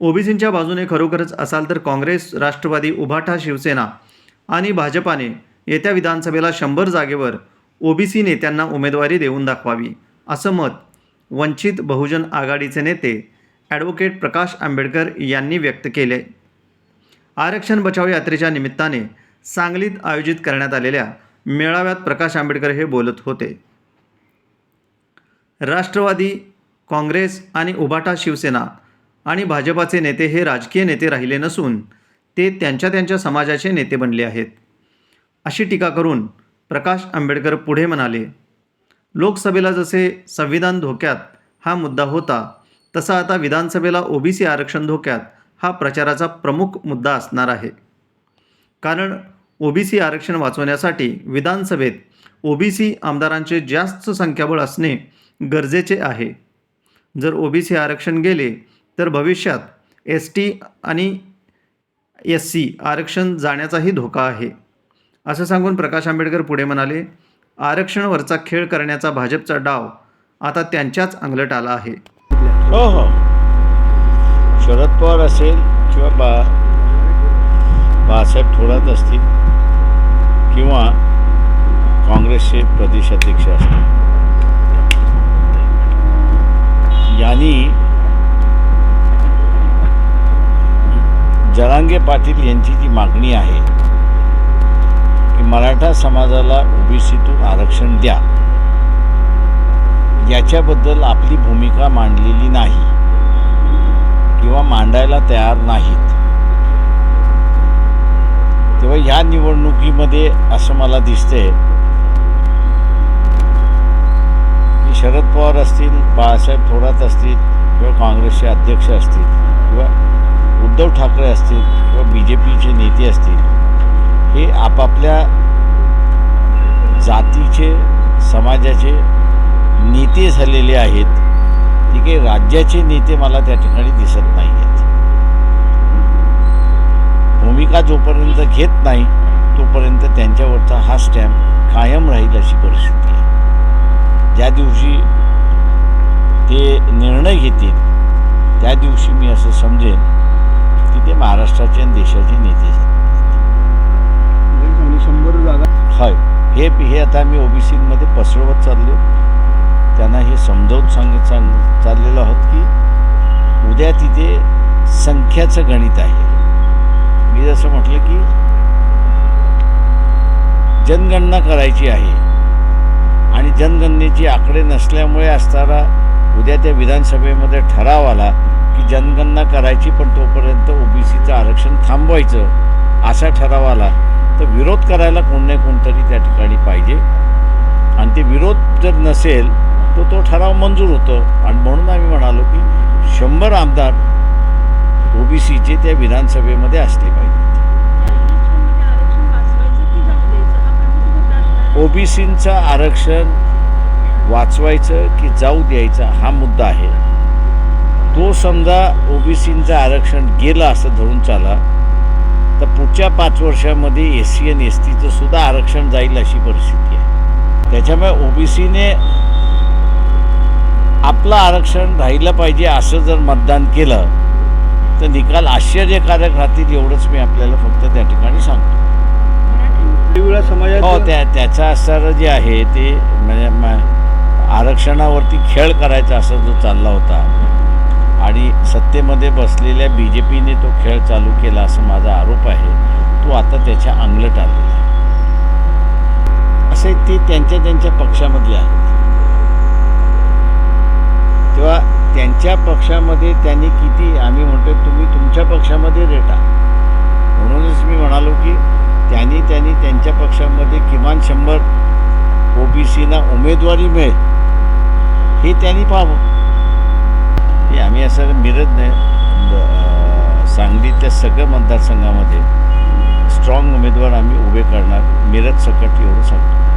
ओबीसींच्या बाजूने खरोखरच असाल तर काँग्रेस राष्ट्रवादी उभाठा शिवसेना आणि भाजपाने येत्या विधानसभेला शंभर जागेवर ओबीसी नेत्यांना उमेदवारी देऊन दाखवावी असं मत वंचित बहुजन आघाडीचे नेते ॲडव्होकेट प्रकाश आंबेडकर यांनी व्यक्त केले. आरक्षण बचाव यात्रेच्या निमित्ताने सांगलीत आयोजित करण्यात आलेल्या मेळाव्यात प्रकाश आंबेडकर हे बोलत होते. राष्ट्रवादी काँग्रेस आणि उभाटा शिवसेना आणि भाजपाचे नेते हे राजकीय नेते राहिले नसून ते त्यांच्या त्यांच्या समाजाचे नेते बनले आहेत. अशी टीका करून प्रकाश आंबेडकर पुढे म्हणाले लोकसभेला जसे संविधान धोक्यात हा मुद्दा होता तसा आता विधानसभेला ओबीसी आरक्षण धोक्यात हा प्रचाराचा प्रमुख मुद्दा असणार आहे. कारण ओबीसी आरक्षण वाचवण्यासाठी विधानसभेत ओबीसी आमदारांचे जास्त संख्याबळ असणे गरजेचे आहे. जर ओबीसी आरक्षण गेले तर भविष्यात एस टी आणि एस सी आरक्षण जाण्याचाही धोका आहे. असं सांगून प्रकाश आंबेडकर पुढे म्हणाले आरक्षणवरचा खेळ करण्याचा भाजपचा डाव आता त्यांच्याच अंगलट आला आहे. हो हो. शरद पवार असेल किंवा बा बाळासाहेब थोरात असतील किंवा काँग्रेसचे प्रदेशाध्यक्ष असतील. यांनी जनांगे पाटील यांची जी मागणी आहे की मराठा समाजाला ओबीसीतून आरक्षण द्या. याच्याबद्दल आपली भूमिका मांडलेली नाही किंवा मांडायला तयार नाहीत. तेव्हा ह्या निवडणुकीमध्ये असं मला दिसतंय की शरद पवार असतील बाळासाहेब थोरात असतील किंवा काँग्रेसचे अध्यक्ष असतील किंवा उद्धव ठाकरे असतील किंवा बी जे पीचे नेते असतील हे आपापल्या जातीचे समाजाचे नेते झालेले आहेत. ठीक आहे राज्याचे नेते मला त्या ठिकाणी दिसत नाही आहेत भूमिका जोपर्यंत घेत नाही तोपर्यंत त्यांच्यावरचा हा स्टॅम्प कायम राहील अशी परिस्थिती आहे. ज्या दिवशी ते निर्णय घेतील त्या दिवशी मी असं समजेन की ते महाराष्ट्राचे आणि देशाचे नेते आणि शंभर जागा होय. हे हे आता मी ओबीसीमध्ये पसरवत चाललो. त्यांना हे समजावून सांग सांग चाललेलो आहोत की उद्या तिथे संख्याचं गणित आहे. मी जसं म्हटलं की जनगणना करायची आहे. आणि जनगणनेची आकडे नसल्यामुळे असताना उद्या त्या विधानसभेमध्ये ठराव आला की जनगणना करायची पण तोपर्यंत ओबीसीचं आरक्षण थांबवायचं असा ठराव आला. तर विरोध करायला कोण नाही कोणतरी त्या ठिकाणी पाहिजे. आणि ते विरोध जर नसेल तर तो ठराव मंजूर होतो. आणि म्हणून आम्ही म्हणालो की शंभर आमदार ओबीसीचे त्या विधानसभेमध्ये असले पाहिजेत ओबीसींचं आरक्षण वाचवायचं की जाऊ द्यायचं हा मुद्दा आहे. तो समजा ओबीसींचं आरक्षण गेलं असं धरून चाला तर पुढच्या पाच वर्षामध्ये एस सी आणि एस टीचं सुद्धा आरक्षण जाईल अशी परिस्थिती आहे. त्याच्यामुळे ओबीसीने आपलं आरक्षण राहिलं पाहिजे असं जर मतदान केलं तर निकाल आश्चर्यकारक राहतील एवढंच मी आपल्याला फक्त त्या ठिकाणी सांगतो. हो त्या त्याचं असणारं जे आहे ते म्हणजे आरक्षणावरती खेळ करायचा असा जो चालला होता सत्तेमध्ये बसलेल्या बी जे पीने तो खेळ चालू केला असं माझा आरोप आहे. तो आता त्याच्या अंगलट आलेला आहे. असे ते त्यांच्या त्यांच्या पक्षामधले आहेत तेव्हा त्यांच्या पक्षामध्ये त्यांनी किती आम्ही म्हणतो तुम्ही तुमच्या पक्षामध्ये रेटा. म्हणूनच मी म्हणालो की त्यांनी त्यांनी त्यांच्या पक्षामध्ये किमान शंभर ओ बी सीना उमेदवारी मिळेल. हे त्यांनी पाहावं. की आम्ही असं मिरजने नाही. सांगलीतल्या सगळ्या मतदारसंघामध्ये स्ट्रॉंग उमेदवार आम्ही उभे करणार. मिरज सकट एवढं सांगतो.